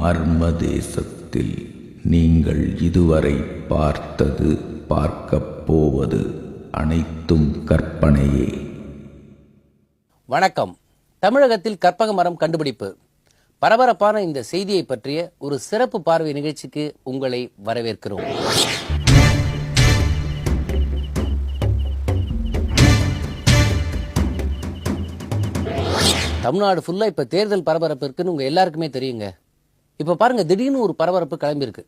மர்ம தேசத்தில் நீங்கள் இதுவரை பார்த்தது பார்க்கப் போவது அனைத்தும் கற்பனையே. வணக்கம். தமிழகத்தில் கற்பக மரம் கண்டுபிடிப்பு. பரபரப்பான இந்த செய்தியை பற்றிய ஒரு சிறப்பு பார்வை நிகழ்ச்சிக்கு உங்களை வரவேற்கிறோம். தமிழ்நாடு ஃபுல்லாக இப்போ தேர்தல் பரபரப்பு இருக்குன்னு உங்கள் எல்லாருக்குமே தெரியுங்க. இப்போ பாருங்க திடீர்னு ஒரு பரபரப்பு கிளம்பியிருக்கு.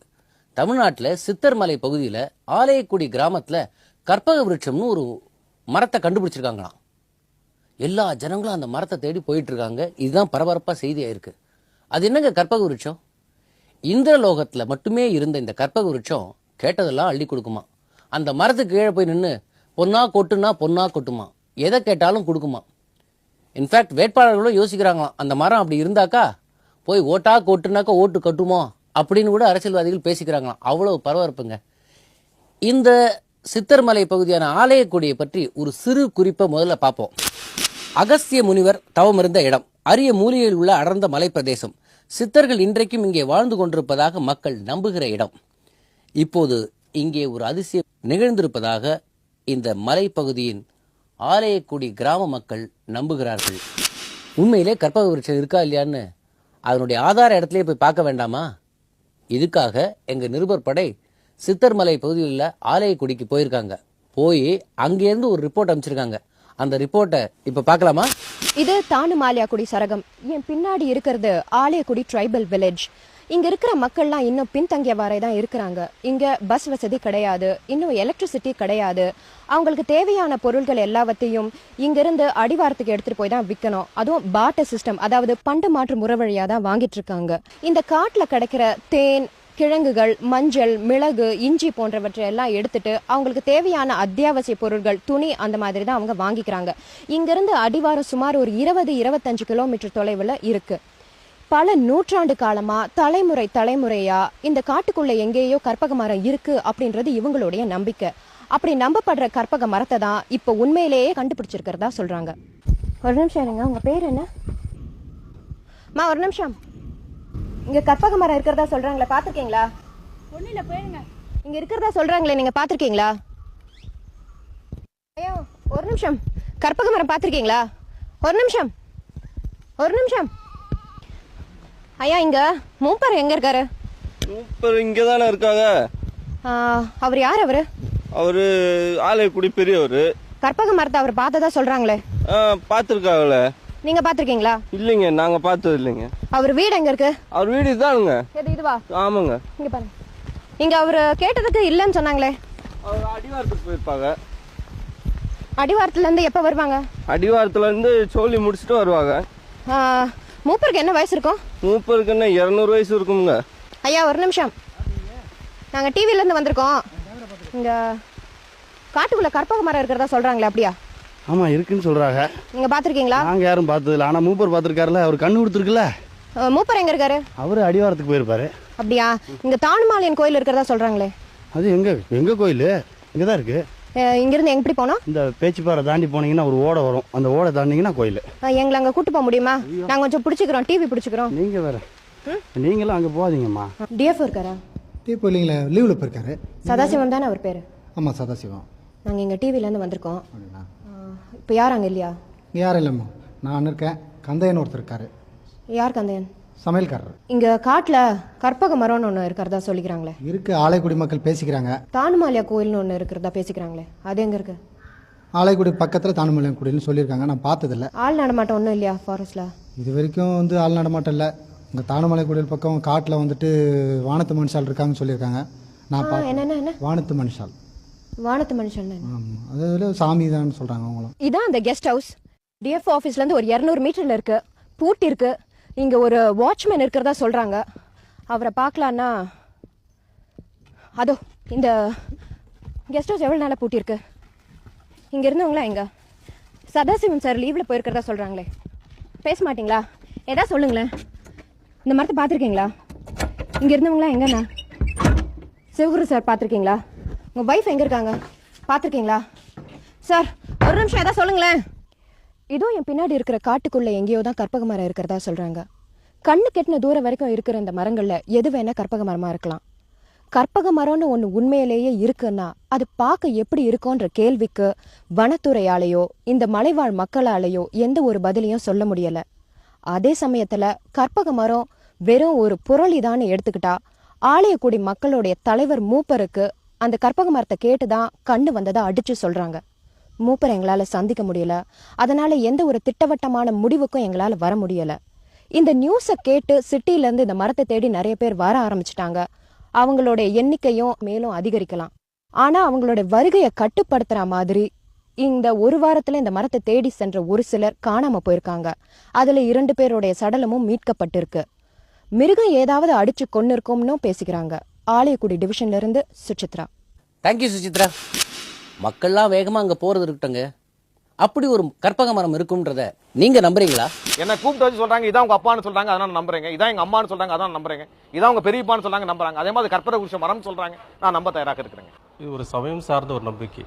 தமிழ்நாட்டில் சித்தர்மலை பகுதியில் ஆலயக்குடி கிராமத்தில் கற்பக விருட்சம்னு ஒரு மரத்தை கண்டுபிடிச்சிருக்காங்களாம். எல்லா ஜனங்களும் அந்த மரத்தை தேடி போயிட்டு இருக்காங்க இதுதான் பரபரப்பாக செய்தியாக இருக்குது அது என்னங்க கற்பக விருட்சம்? இந்திரலோகத்தில் மட்டுமே இருந்த இந்த கற்பக விருட்சம் கேட்டதெல்லாம் அள்ளி கொடுக்குமா அந்த மரத்துக்கு கீழே போய் நின்று பொன்னா கொட்டுனா பொன்னா கொட்டுமா எதை கேட்டாலும் கொடுக்குமா இன்ஃபேக்ட் வேட்பாளர்களும் யோசிக்கிறாங்களாம் அந்த மரம் அப்படி இருந்தாக்கா போய் ஓட்டா கொட்டுனாக்கா ஓட்டு கட்டுமோ? அப்படின்னு கூட அரசியல்வாதிகள் பேசிக்கிறாங்களாம். அவ்வளவு பரபரப்புங்க. இந்த சித்தர்மலை பகுதியான ஆலயக்குடியை பற்றி ஒரு சிறு குறிப்பை முதல்ல பார்ப்போம். அகஸ்திய முனிவர் தவமிருந்த இடம். அரிய மூலிகையில் உள்ள அடர்ந்த மலைப்பிரதேசம். சித்தர்கள் இன்றைக்கும் இங்கே வாழ்ந்து கொண்டிருப்பதாக மக்கள் நம்புகிற இடம். இப்போது இங்கே ஒரு அதிசயம் நிகழ்ந்திருப்பதாக இந்த மலைப்பகுதியின் ஆலயக்குடி கிராம மக்கள் நம்புகிறார்கள். உண்மையிலே கற்பக விருட்சம் இருக்கா இல்லையான்னு அதனுடைய ஆதார இடத்துலயே போய் பார்க்க வேண்டாமா? இதுக்காக எங்க நிருபர் படை சித்தர்மலை பகுதியில் உள்ள ஆலயக்குடிக்கு போயிருக்காங்க. போய் அங்கேருந்து ஒரு ரிப்போர்ட் அனுப்பிச்சிருக்காங்க. அந்த ரிப்போர்ட்டை இப்ப பார்க்கலாமா? இது தானுமாலியாக்குடி சரகம். என் பின்னாடி இருக்கிறது ஆலயக்குடி ட்ரைபல் வில்லேஜ் இங்க இருக்கிற மக்கள்லாம் இன்னும் பின்தங்கியவாறே தான் இருக்கிறாங்க. இங்க பஸ் வசதி கிடையாது. இன்னும் எலக்ட்ரிசிட்டி கிடையாது. அவங்களுக்கு தேவையான பொருட்கள் எல்லாவற்றையும் இங்கிருந்து அடிவாரத்துக்கு எடுத்துட்டு போய் தான் விற்கணும் அதுவும் பாட்ட சிஸ்டம் அதாவது பண்டு மாற்று முறை வழியா தான் வாங்கிட்டு இருக்காங்க. இந்த காட்டுல கிடைக்கிற தேன் கிழங்குகள் மஞ்சள் மிளகு இஞ்சி போன்றவற்றை எல்லாம் எடுத்துட்டு அவங்களுக்கு தேவையான அத்தியாவசிய பொருட்கள் துணி அந்த மாதிரி தான் அவங்க வாங்கிக்கிறாங்க. இங்கிருந்து அடிவாரம் சுமார் ஒரு இருபது இருபத்தஞ்சு கிலோமீட்டர் தொலைவில் இருக்குது பல நூற்றாண்டு காலமா தலைமுறை தலைமுறையா இந்த காட்டுக்குள்ள எங்கேயோ கற்பக மரம் இருக்கு அப்படின்றது இவங்களுடைய நம்பிக்கை. அப்படி நம்பப்படுற கற்பக மரத்தை தான் இப்போ உண்மையிலேயே கண்டுபிடிச்சிருக்கிறதா சொல்றாங்க. ஒரு நிமிஷம் இருங்க உங்க பேர் என்ன? மா ஒரு நிமிஷம். இங்க கற்பக மரம் இருக்கிறதா சொல்றாங்களே பாத்திருக்கீங்களா ஒன்றும் போயிருங்க. இங்க இருக்கிறதா சொல்றாங்களே நீங்க பாத்திருக்கீங்களா ஐயோ ஒரு நிமிஷம். கற்பக மரம் பாத்திருக்கீங்களா ஒரு நிமிஷம். ஒரு நிமிஷம். ஐயா இங்க மூப்பர் எங்க இருக்காரு? சூப்பர் இங்கே தானே இருக்காங்க அவர் யார் அவரு? அவர் ஆலயக்குடி பெரியவர். கற்பக மரத்தை அவர் பார்த்ததா சொல்றாங்களே. பார்த்துருக்காங்கள. நீங்க பாத்திருக்கீங்களா இல்லைங்க நாங்கள் பார்த்தது இல்லைங்க. அவர் வீடு எங்க இருக்கு? அவர் வீடு இதானுங்க. இதுவா? ஆமாங்க. இங்க பாருங்க. இங்க அவர் கேட்டதுக்கு இல்லைன்னு சொன்னாங்களே. அவர் அடிவாரத்துக்கு போயிருப்பாங்க. அடிவாரத்துல இருந்து எப்ப வருவாங்க? அடிவாரத்துல இருந்து சோழி முடிச்சுட்டு வருவாங்க. மூப்பருக்கு என்ன வயசு இருக்கும்? மூப்பருக்கு என்ன இரநூறு வயசு இருக்குங்க ஐயா ஒரு நிமிஷம். நாங்க டிவில இருந்து வந்திருக்கோம். இங்க காட்டுக்குள்ள கற்பக மரம் இருக்கிறதா சொல்றாங்களே அப்படியா? ஆமா இருக்குன்னு சொல்றாங்க. நீங்க பாத்திருக்கீங்களா? நாங்க யாரும் பார்த்ததில்ல. ஆனா மூப்பர் பார்த்திருக்காருல அவர் கண்ணு கொடுத்துருக்குல்ல? அஹ், மூப்பர் எங்க இருக்காரு? அவரு அடிவாரத்துக்கு போயிருப்பாரு. அப்படியா? இங்க தானுமாலியன் கோயில் இருக்கிறதா சொல்றாங்களே. அது எங்க எங்க கோயில்? இங்க தான் இருக்கு. அஹ், இங்கிருந்து எங்க எப்படி போனோம்? இந்த பேச்சுப்பாறை தாண்டி போனீங்கன்னா ஒரு ஓடை வரும். அந்த ஓடை தாண்டிங்கன்னா கோயில். எங்களை அங்க கூட்டு போக முடியுமா? நாங்க கொஞ்சம் பிடிச்சிக்கிறோம் டிவி பிடிச்சிக்கிறோம். நீங்க வேற. நீங்களும் அங்க போகாதீங்கம்மா. டிஎஃப் இருக்காரா? இப்போ இல்லைங்களா லீவில் போயிருக்காரு. சதாசிவம் தானே அவர் பேரு? ஆமாம் சதாசிவம். நாங்க இங்க டிவில இருந்து வந்திருக்கோம். இப்ப யார் அங்க இல்லையா? யாரும் இல்லைம்மா. நான் இருக்கேன். கந்தையன் ஒருத்தர் இருக்காரு. யார் கந்தையன்? சமையல்காரர். இங்க காட்டுல கற்பக மரம்னு ஒண்ணு இருக்கிறதா சொல்லிக்கிறாங்களே. இருக்கு ஆலைக்குடி மக்கள் பேசிக்கிறாங்க. தானுமாலியா கோயில்னு ஒண்ணு இருக்கிறதா பேசிக்கிறாங்களே அது எங்க இருக்கு? ஆலைக்குடி பக்கத்தில் தானுமலையம் குடின்னு சொல்லியிருக்காங்க நான் பார்த்ததில்ல. ஆள் நடமாட்டம் ஒன்றும் இல்லையா ஃபாரஸ்ட்ல இது வரைக்கும் வந்து ஆள் நடமாட்டம் இல்லை. இங்கே தானுமலை குடியில் பக்கம் காட்டில் வந்துட்டு வானத்து மனுஷால் இருக்காங்கன்னு சொல்லியிருக்காங்க. நான் ஆ, என்னென்ன என்ன பார்த்து வானத்து மனுஷால். வானத்து மனுஷன் ஆமாம் அது சாமி தான் சொல்கிறாங்க அவங்களும். இதான் அந்த கெஸ்ட் ஹவுஸ் டிஎஃப் ஆஃபீஸ்ல இருந்து ஒரு இரநூறு மீட்டர்ல இருக்கு. பூட்டி இருக்கு. இங்க ஒரு வாட்ச்மேன் இருக்கிறதா சொல்றாங்க. அவரை பார்க்கலான்னா அதோ இந்த கெஸ்ட் ஹவுஸ் எவ்வளோ நாளா பூட்டி இங்கே இருந்தவங்களா எங்க? சதாசிவம் சார் லீவில் போயிருக்கிறதா சொல்கிறாங்களே பேச மாட்டிங்களா? ஏதா சொல்லுங்களேன். இந்த மரத்தை பார்த்துருக்கீங்களா? இங்கே இருந்தவங்களா எங்கண்ணா சிவகுரு சார் பார்த்துருக்கீங்களா? உங்கள் ஒய்ஃப் எங்கே இருக்காங்க? பார்த்துருக்கீங்களா? சார் ஒரு நிமிஷம் எதா சொல்லுங்களேன். இதோ என் பின்னாடி இருக்கிற காட்டுக்குள்ள எங்கேயோ தான் கற்பக மரம் இருக்கிறதா சொல்றாங்க. கண்ணு கெட்டின தூரம் வரைக்கும் இருக்கிற இந்த மரங்கள்ல எது வேணா கற்பக மரமா இருக்கலாம். கற்பக மரம்னு ஒன்று உண்மையிலேயே இருக்குன்னா அது பார்க்க எப்படி இருக்கும்ன்ற கேள்விக்கு வனத்துறையாலேயோ இந்த மலைவாழ் மக்களாலேயோ எந்த ஒரு பதிலையும் சொல்ல முடியல. அதே சமயத்துல கற்பக மரம் வெறும் ஒரு புரளிதான்னு எடுத்துக்கிட்டா ஆலயக்குடி மக்களுடைய தலைவர் மூப்பருக்கு அந்த கற்பக மரத்தை கேட்டுதான் கண்ணு வந்ததா அடிச்சு சொல்றாங்க. மூப்பரை எங்களால சந்திக்க முடியல. அதனால எந்த ஒரு திட்டவட்டமான முடிவுக்கும் எங்களால வர முடியல. இந்த நியூஸை கேட்டு சிட்டில இருந்து இந்த மரத்தை தேடி நிறைய பேர் வர ஆரம்பிச்சிட்டாங்க. அவங்களோட எண்ணிக்கையும் மேலும் அதிகரிக்கலாம். ஆனா அவங்களோட வருகையை கட்டுப்படுத்துகிற மாதிரி இந்த ஒரு வாரத்துல இந்த மரத்தை தேடி சென்ற ஒரு சிலர் காணாம போயிருக்காங்க. அதுல இரண்டு பேருடைய சடலமும் மீட்கப்பட்டிருக்கு. மிருகம் ஏதாவது அடிச்சு கொன்னு இருக்கும்னு பேசிக்கிறாங்க. ஆலயக்குடி டிவிஷன்ல இருந்து சுசித்ரா. தேங்க்யூ சுசித்ரா. மக்கள்லாம் வேகமா அங்க போறது இருக்கட்டுங்க அப்படி ஒரு கற்பக மரம் இருக்கும்ன்றத நீங்க நம்புறீங்களா? என்ன கூப்பிட்டு வச்சு சொல்றாங்க இதான் உங்க அப்பான்னு சொல்றாங்க அதான் நம்புறேங்க. இதான் எங்க அம்மான்னு சொல்றாங்க அதான் நம்புறேங்க. இதான் உங்க பெரியப்பான்னு சொல்றாங்க நம்புறாங்க. அதே மாதிரி கற்பரை குறிச்ச மரம் சொல்றாங்க. நான் நம்ப தயாராக இருக்கிறேங்க. இது ஒரு சமயம் சார்ந்த ஒரு நம்பிக்கை.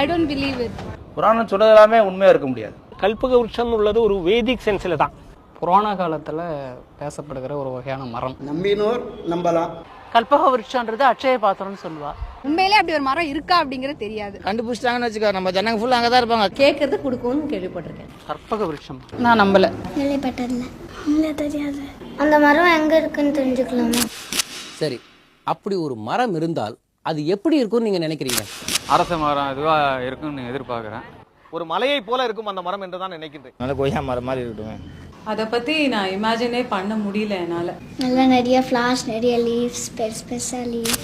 ஐ டோன்ட் பிலீவ் இட் புராணம் சொல்றது எல்லாமே உண்மையா இருக்க முடியாது. கல்பக விருட்சம் உள்ளது ஒரு வேதிக் சென்ஸில் தான். புராண காலத்துல பேசப்படுகிற ஒரு வகையான மரம். நம்பினோர் நம்பலாம். கல்பக விருட்சம்ன்றது அட்சய பாத்திரம்னு சொல்லுவா. உண்மையிலே அப்படி ஒரு மரம் இருக்கா அப்படிங்கிறது தெரியாது. கண்டுபிடிச்சிட்டாங்கன்னு வச்சுக்கோ நம்ம ஜனங்க ஃபுல்லா அங்கதான் இருப்பாங்க. கேட்கறது கொடுக்கும்னு கேள்விப்பட்டிருக்கேன். கற்பக விருட்சம். நான் நம்பல. கேள்விப்பட்டதில்ல. இல்லை தெரியாது. அந்த மரம் எங்க இருக்குன்னு தெரிஞ்சுக்கலாமா? சரி அப்படி ஒரு மரம் இருந்தால் அது எப்படி இருக்கும்னு நீங்க நினைக்கிறீங்க? அரச மரம் இதுவா இருக்கும்னு எதிர்பார்க்கறேன். ஒரு மலையை போல இருக்கும் அந்த மரம் என்று தான் நினைக்கின்றேன். நல்ல கொய்யா மரம் மாதிரி இருக்கட்டும். அதை பத்தி நான் இமேஜினே பண்ண முடியல என்னால. நல்லா நிறைய ஃப்ளாஷ் நிறைய லீவ்ஸ் பெருசு பெருசா லீவ்ஸ்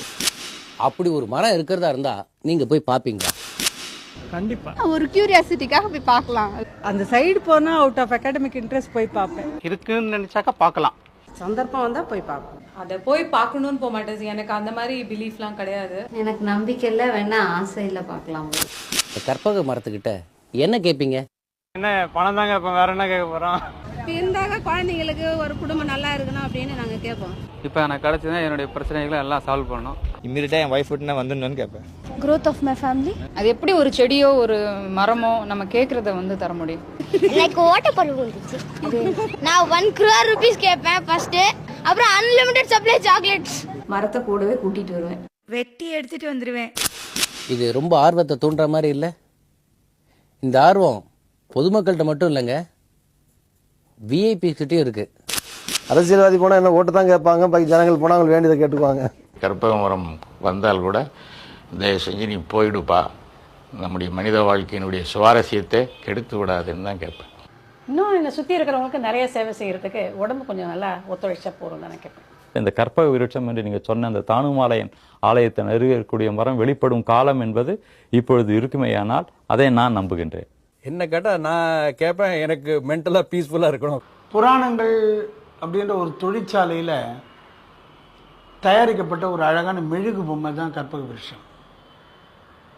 அப்படி ஒரு மரம் இருக்கிறதா இருந்தா நீங்க போய் பாப்பீங்களா? கண்டிப்பா. ஒரு கியூரியாசிட்டிக்காக போய் பார்க்கலாம் அந்த சைடு போனா அவுட் ஆஃப் அகாடமிக் இன்ட்ரெஸ்ட் போய் பார்ப்பேன் இருக்குன்னு நினைச்சாக்கா பார்க்கலாம் சந்தர்ப்பம் வந்தா போய் பார்ப்போம் அதை போய் பார்க்கணும்னு போக மாட்டேன். எனக்கு அந்த மாதிரி பிலீஃப்லாம் கிடையாது. எனக்கு நம்பிக்கை இல்லை வேணா ஆசை இல்லை பார்க்கலாம் இந்த கற்பக மரத்துக்கிட்ட என்ன கேட்பீங்க என்ன பணம் தாங்க இப்போ வேற என்ன கேட்க போறோம் இருந்தாக குழந்தைங்களுக்கு ஒரு குடும்பம் நல்லா இருக்கணும் அப்படின்னு நாங்க கேட்போம். இப்போ எனக்கு கிடைச்சதுன்னா என்னுடைய பிரச்சனைகளை எல்லாம் சால்வ் பண்ணணும். இம்மீடியட்டா என் ஒய்ஃப் விட்டு வந்துடணும்னு கேட்பேன். Growth ஆஃப் மை ஃபேமிலி அது எப்படி ஒரு செடியோ ஒரு மரமோ நம்ம கேட்கறத வந்து தர முடியும்? எனக்கு ஓட்டப்பருவு வந்துச்சு நான் ஒன் crore ருபீஸ் கேட்பேன் ஃபர்ஸ்ட் அப்புறம் அன்லிமிட்டெட் சப்ளை சாக்லேட்ஸ் மரத்தை கூடவே கூட்டிட்டு வருவேன். வெட்டி எடுத்துட்டு வந்துருவேன். இது ரொம்ப ஆர்வத்தை தூண்டுற மாதிரி இல்லை? இந்த ஆர்வம் பொதுமக்கள்கிட்ட மட்டும் இல்லைங்க. விஐபி கிட்டயும் இருக்கு. அரசியல்வாதி போனா என்ன ஓட்டு தான் கேட்பாங்க பாக்கி ஜனங்கள் போனா அவங்க வேண்டியதை கேட்டுக்குவாங்க. கற்பக மரம் வந்தால் கூட தயவு செஞ்சு நீ போயிடுப்பா. நம்முடைய மனித வாழ்க்கையினுடைய சுவாரஸ்யத்தை கெடுத்து விடாதுன்னு தான் கேட்பேன். இன்னும் என்னை சுத்தி இருக்கிறவங்களுக்கு நிறைய சேவை செய்யறதுக்கு உடம்பு கொஞ்சம் நல்லா ஒத்துழைச்சா போறோம் தான் கேட்பேன். இந்த கற்பக விருட்சம் என்று நீங்கள் சொன்ன அந்த தானுமாலயன் ஆலயத்தை நெருங்கக்கூடிய மரம் வெளிப்படும் காலம் என்பது இப்பொழுது இருக்குமேயானால் அதை நான் நம்புகின்றேன். என்ன கேட்டா நான் கேட்பேன் எனக்கு மென்டலா பீஸ்ஃபுல்லா இருக்கணும். புராணங்கள் அப்படின்ற ஒரு தொழிற்சாலையில் தயாரிக்கப்பட்ட ஒரு அழகான மெழுகு பொம்மை தான் கற்பக விருஷம்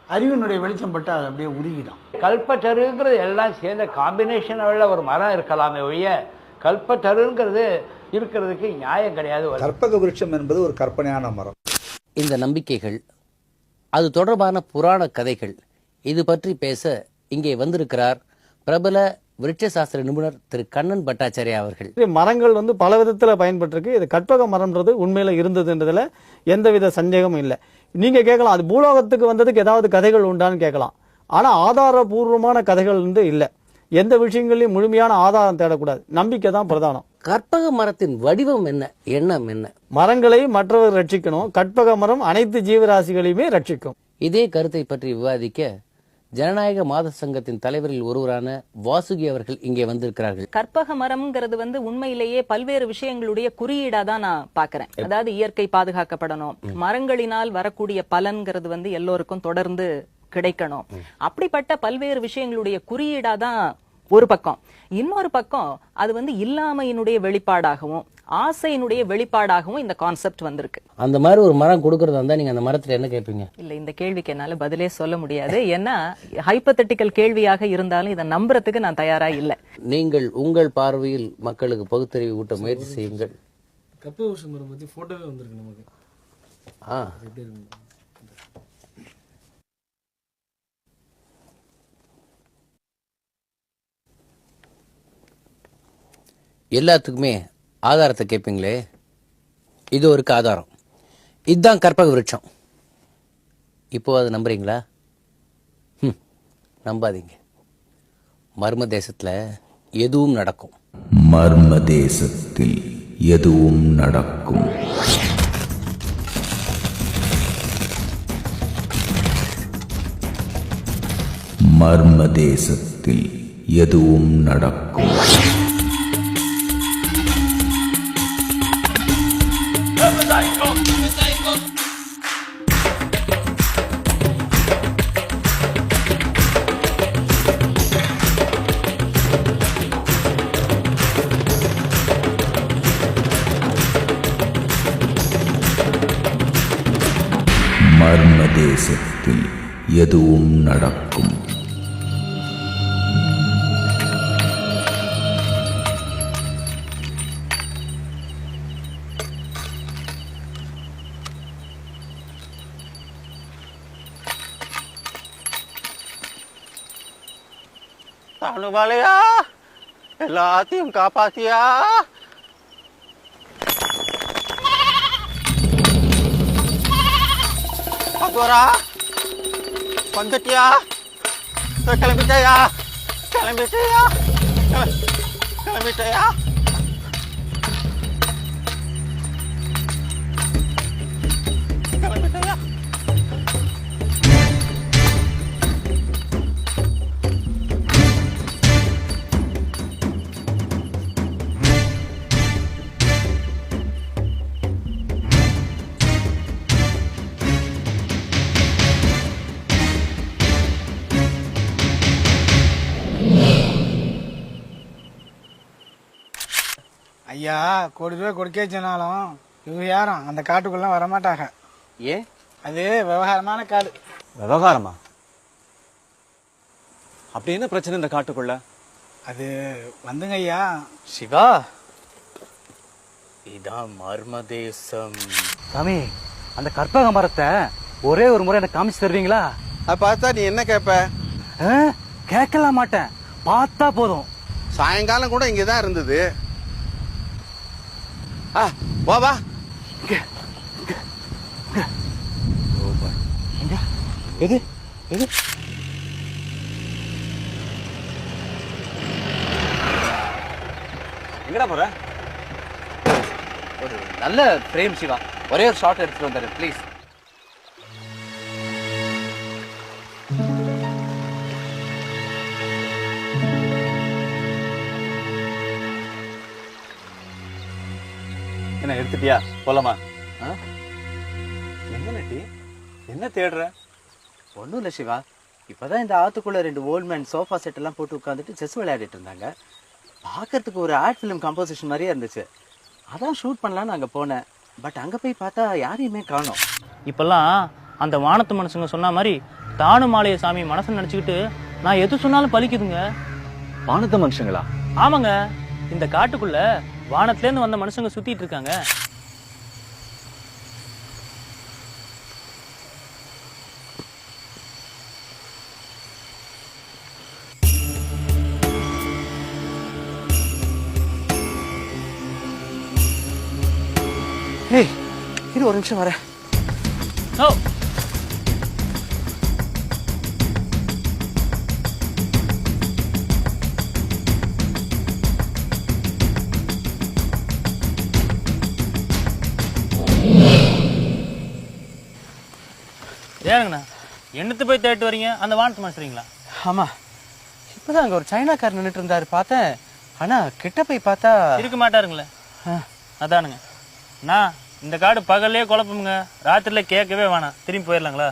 அறிவினுடைய வெளிச்சம் பட்டு அது அப்படியே உருகிடும். கல்பத்தருங்கிறது எல்லாம் சேர்ந்த காம்பினேஷன் உள்ள ஒரு மரம் இருக்கலாமே ஒழிய கல்பத்தருங்கிறது இருக்கிறதுக்கு நியாயம் கிடையாது கற்பக விருட்சம் என்பது ஒரு கற்பனையான மரம். இந்த நம்பிக்கைகள் அது தொடர்பான புராண கதைகள் இது பற்றி பேச இங்கே வந்திருக்கிறார் பிரபல விருட்ச சாஸ்திர நிபுணர் திரு கண்ணன் பட்டாச்சாரியா அவர்கள். மரங்கள் வந்து பல விதத்தில் பயன்பட்டிருக்கு. இது கற்பக மரம்ன்றது உண்மையில் இருந்ததுன்றதுல எந்தவித சந்தேகமும் இல்லை. நீங்கள் கேட்கலாம் அது பூலோகத்துக்கு வந்ததுக்கு ஏதாவது கதைகள் உண்டான்னு கேட்கலாம். ஆனால் ஆதாரபூர்வமான கதைகள் வந்து இல்லை. எந்த விஷயங்களையும் முழுமையான ஆதாரம் தேடக்கூடாது. நம்பிக்கை தான் பிரதானம். கற்பக மரத்தின் வடிவம் என்ன? எண்ணம் என்ன? மரங்களை மற்றவர் ரட்சிக்கணும். கற்பக மரம் அனைத்து ஜீவராசிகளையுமே ரட்சிக்கும். இதே கருத்தை பற்றி விவாதிக்க ஜனநாயக மாத சங்கத்தின் தலைவரில் ஒருவரான வாசுகி அவர்கள் இங்கே வந்திருக்கிறார்கள். கற்பக மரம்ங்கிறது வந்து உண்மையிலேயே பல்வேறு விஷயங்களுடைய குறியீடா தான் நான் பாக்குறேன் அதாவது இயற்கை பாதுகாக்கப்படணும். மரங்களினால் வரக்கூடிய பலன்கிறது வந்து எல்லோருக்கும் தொடர்ந்து கிடைக்கணும். அப்படிப்பட்ட பல்வேறு விஷயங்களுடைய குறியீடா தான் ஒரு பக்கம். இன்னொரு பக்கம் அது வந்து இல்லாமையினுடைய வெளிப்பாடாகவும் ஆசையினுடைய வெளிப்பாடாகவும் இந்த கான்செப்ட் வந்திருக்கு. அந்த மாதிரி ஒரு மரம் கொடுக்கறதா இருந்தா நீங்க அந்த மரத்துல என்ன கேட்பீங்க? இல்ல இந்த கேள்விக்கு என்னால பதிலே சொல்ல முடியாது. ஏன்னா ஹைப்பத்தட்டிக்கல் கேள்வியாக இருந்தாலும் இதை நம்புறதுக்கு நான் தயாரா இல்ல. நீங்கள் உங்கள் பார்வையில் மக்களுக்கு பகுத்தறிவு ஊட்ட முயற்சி செய்யுங்கள். கற்பக மரம் பத்தி போட்டோவே வந்திருக்கு நமக்கு. ஆ. எல்லாத்துக்குமே ஆதாரத்தை கேட்பீங்களே இது ஒரு ஆதாரம். இதுதான் கற்பக விருட்சம். இப்போ அதை நம்புறீங்களா? ம், நம்பாதீங்க. மர்ம தேசத்தில் எதுவும் நடக்கும். மர்ம தேசத்தில் எதுவும் நடக்கும். மர்ம தேசத்தில் எதுவும் நடக்கும். எதுவும் நடக்கும். தானுமாலையா எல்லாத்தையும் காப்பாத்தியா? அகோரா! வந்துட்டியா இதோ கிளம்பிட்டயா கிளம்பிட்டயா கிள- கிளம்பிட்டயா கிளம்பிட்டயா ஐயா கோடி ரூபாய் கொடுக்கே சொன்னாலும் இவங்க யாரும் அந்த காட்டுக்குள்ள வரமாட்டாங்க. ஏன் அது விவகாரமான காடு. விவகாரமா? அப்படி என்ன பிரச்சனை இந்த காட்டுக்குள்ள? அது வந்துங்க ஐயா. சிவா? இதான் மர்ம தேசம். சாமி அந்த கற்பக மரத்தை ஒரே ஒரு முறை எனக்கு காமிச்சு தருவீங்களா? பார்த்தா நீ என்ன கேட்ப கேட்கலாம் மாட்டேன். பார்த்தா போதும். சாயங்காலம் கூட இங்கே தான் இருந்தது. ஆ வா வா. எது? எது? எங்கடா போற? ஒரு நல்ல பிரேம் சிவா. ஒரே ஒரு ஷாட் எடுத்துட்டு வந்தாரு ப்ளீஸ் எடுத்துட்டியா போலாமா? என்ன நட்டி என்ன தேடுற? ஒன்றும் இல்லை சிவா. இப்போதான் இந்த ஆத்துக்குள்ள ரெண்டு ஓல்ட் மேன் சோஃபா செட் எல்லாம் போட்டு உட்காந்துட்டு செஸ் விளையாடிட்டு இருந்தாங்க. பார்க்கறதுக்கு ஒரு ஆர்ட் ஃபிலிம் கம்போசிஷன் மாதிரியே இருந்துச்சு. அதான் ஷூட் பண்ணலான்னு அங்கே போனேன். பட் அங்கே போய் பார்த்தா யாரையுமே காணோம். இப்பெல்லாம் அந்த வானத்து மனுஷங்க சொன்ன மாதிரி தானு மாலைய சாமி மனசை நினச்சிக்கிட்டு நான் எது சொன்னாலும் பலிக்குதுங்க. வானத்த மனுஷங்களா? ஆமாங்க. இந்த காட்டுக்குள்ள வானத்துலேருந்து வந்த மனுஷங்க சுத்திட்டு இருக்காங்க. இரு ஒரு நிமிஷம் வரேன். ஓ. ஏனுங்கண்ணா என்னத்து போய் தேடிட்டு வரீங்க? அந்த வானத்து மனுஷறீங்களா ஆமா. இப்போதான் அங்கே ஒரு சைனாக்காரர் நின்றுட்டு இருந்தாரு பார்த்தேன். ஆனா கிட்ட போய் பார்த்தா இருக்க மாட்டாருங்களே. அதானுங்க. நான் இந்த காடு பகல்லே குழப்பமுங்க. ராத்திரியில் கேட்கவே வேணாம். திரும்பி போயிடலாங்களா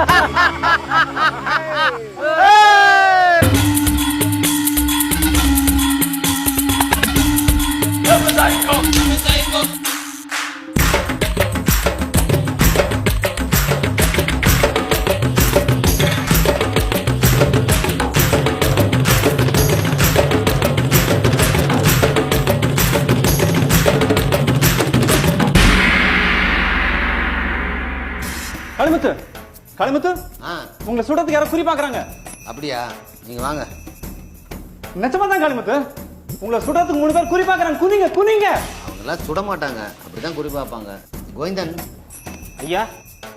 Ha ha ha ha ha ha! களிமுத்து உங்களை சுடத்துக்கு யாரோ குறி பாக்குறாங்க. அப்படியா? நீங்க வாங்க. நிச்சயமா தான் களிமுத்து உங்களை சுடத்துக்கு மூணு பேர் குறி பாக்குறாங்க. குனிங்க குனிங்க. அவங்கெல்லாம் சுட மாட்டாங்க. அப்படிதான் குறி பார்ப்பாங்க கோவிந்தன் ஐயா.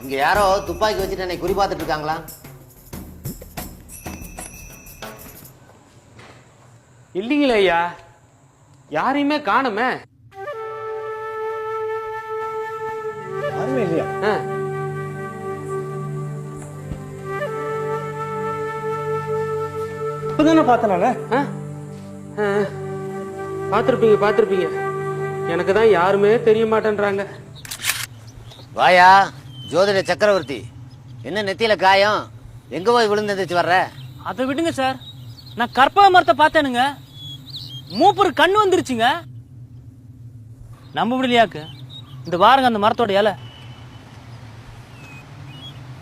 இங்க யாரோ துப்பாக்கி வச்சுட்டு என்னை குறி பார்த்துட்டு இருக்காங்களா? இல்லைங்களே ஐயா. யாரையுமே காணுமே. இப்பதானே பார்த்தேன் நானு. பார்த்துருப்பீங்க பார்த்துருப்பீங்க. எனக்கு தான் யாருமே தெரிய மாட்டேன்றாங்க. வாயா ஜோதிட சக்கரவர்த்தி. என்ன நெத்தியில காயம்? எங்க போய் விழுந்து எந்திரிச்சு வர்ற? அதை விடுங்க சார். நான் கற்பக மரத்தை பார்த்தேனுங்க. மூப்பரு கண்ணு வந்துருச்சுங்க. நம்ப முடியலையாக்கு இந்த பாருங்க அந்த மரத்தோட இலை.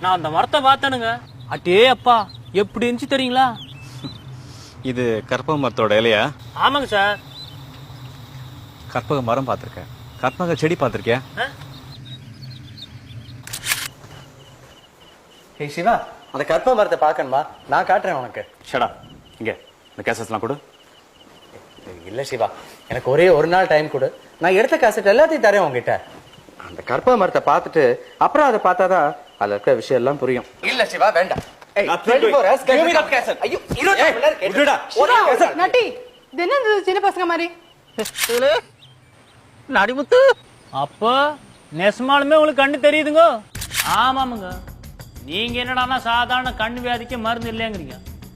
நான் அந்த மரத்தை பார்த்தேனுங்க. அட்டே அப்பா எப்படி இருந்துச்சு தெரியுங்களா? இது கற்பக மரத்தோட இலையா? ஆமாங்க சார். கற்பக மரம் பார்த்துருக்கேன். கற்பக செடி பார்த்துருக்கேன் ஹே சிவா அந்த கற்ப மரத்தை பார்க்கணுமா? நான் காட்டுறேன் உனக்கு. ஷடா இங்க இந்த கேசஸ்லாம் கொடு. இல்ல சிவா எனக்கு ஒரே ஒரு நாள் டைம் கொடு. நான் எடுத்த காசட் எல்லாத்தையும் தரேன் உங்ககிட்ட அந்த கற்பக மரத்தை பார்த்துட்டு அப்புறம் அதை பார்த்தாதான் அதுல இருக்க விஷயம் எல்லாம் புரியும். இல்ல சிவா வேண்டாம். ஏய், 24 hours, give me that cassette. ஐயோ, இருபத்தி நாலு மணி நேரம் கேட்டு- ஒரே ஒரு cassette. நட்டி இது என்ன இது? சின்ன பசங்க மாதிரி. நடிமுத்து. அப்போ நெசமாலுமே உங்களுக்கு கண்ணு தெரியுதுங்க? ஆமாமுங்க. நீங்க என்னடான்னா சாதாரண கண் வியாதிக்கு மருந்து இல்லைங்கிறீங்க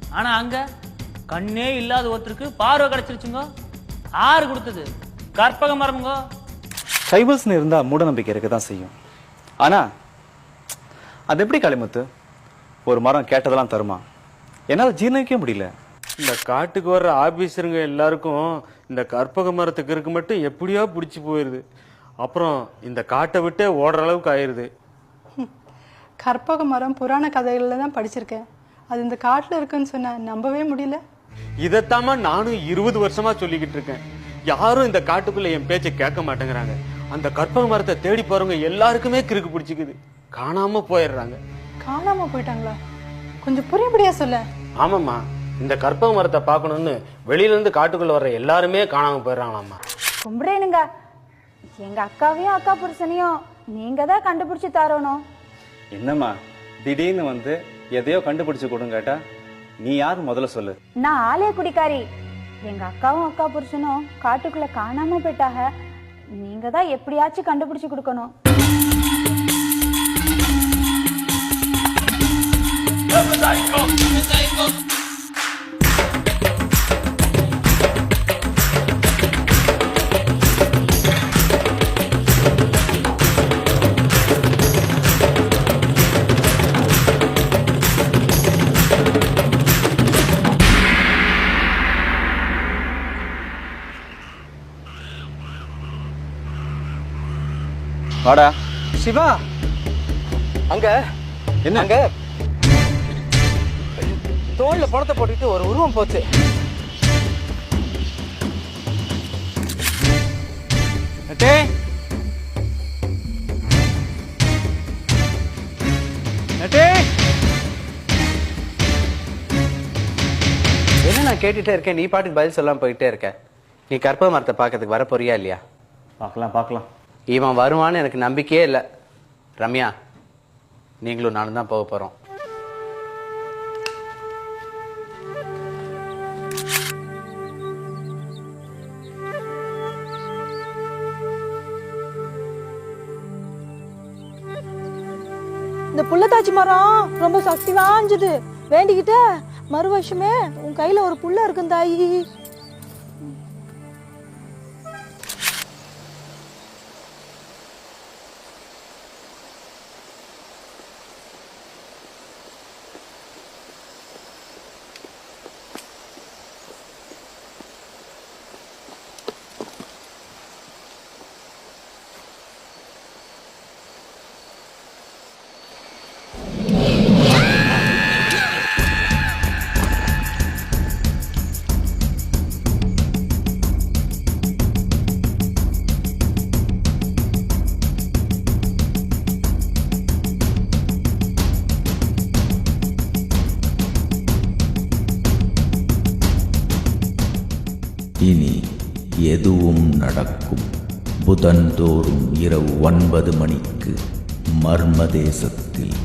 ஆனா அங்க கண்ணே இல்லாத ஒருத்தருக்கு பார்வை கிடைச்சிருச்சுங்க? ஆறு கொடுத்தது. கற்பக மரமுங்க? இருந்தா மூட நம்பிக்கை இருக்க தான் செய்யும். ஆனா அது எப்படி களிமுத்து ஒரு மரம் கேட்டதெல்லாம் தருமா? என்னால் ஜீர்ணிக்க முடியல. இந்த காட்டுக்கு வர்ற ஆபீசருங்க எல்லாருக்கும் இந்த கற்பக மரத்துக்கு இருக்கு மட்டும் எப்படியோ பிடிச்சி போயிடுது அப்புறம் இந்த காட்டை விட்டே ஓடுற அளவுக்கு ஆயிடுது கற்பக மரம் புராண கதைகளில் தான் படிச்சிருக்கேன். அது இந்த காட்டில் இருக்குன்னு சொன்ன நம்பவே முடியல. இதைத்தாம்மா நானும் இருபது வருஷமா சொல்லிக்கிட்டு இருக்கேன். யாரும் இந்த காட்டுக்குள்ள என் பேச்சை கேட்க மாட்டேங்கிறாங்க. அந்த கற்பக மரத்தை தேடி போறவங்க எல்லாருக்குமே கிறுக்கு பிடிச்சிக்குது. காணாம போயிடுறாங்க. காணாம போயிட்டாங்களா? கொஞ்சம் புரியபடியா சொல்ல ஆமாம்மா. இந்த கற்பக மரத்தை பார்க்கணும்னு வெளியில இருந்து காட்டுக்குள்ள வர்ற எல்லாருமே காணாம போயிடுறாங்களாம்மா. கும்பிடுறேனுங்க. எங்க அக்காவையும் அக்கா புருஷனையும் நீங்க தான் கண்டுபிடிச்சு தரணும். என்னம்மா திடீர்னு வந்து எதையோ கண்டுபிடிச்சு கொடுங்க கேட்டா நீ யார் முதல்ல சொல்லு. நான் ஆலய குடிக்காரி. எங்க அக்காவும் அக்கா புருஷனும் காட்டுக்குள்ள காணாம போயிட்டாக. நீங்க தான் எப்படியாச்சும் கண்டுபிடிச்சு கொடுக்கணும். வாடா சிவா அங்க என்ன அங்க தோல்ல பணத்தை போட்டுட்டு ஒரு உருவம் போச்சு. நட்டே நட்டே என்ன நான் கேட்டுட்டே இருக்கேன்? நீ பாட்டுக்கு பதில் சொல்லாம போயிட்டே இருக்க. நீ கற்பக மரத்தை பார்க்கறதுக்கு வர போறியா இல்லையா? பார்க்கலாம் பார்க்கலாம். இவன் வருவான்னு எனக்கு நம்பிக்கையே இல்லை. ரம்யா நீங்களும் நானும் தான் போக போறோம். இந்த புள்ளத்தாச்சி மரம் ரொம்ப சக்தி வாஞ்சது வேண்டிக்கிட்ட மறு வருஷமே உன் கையில ஒரு புள்ள இருக்கும் தாயி இனி எதுவும் நடக்கும். புதன்தோறும் இரவு ஒன்பது மணிக்கு மர்மதேசத்தில்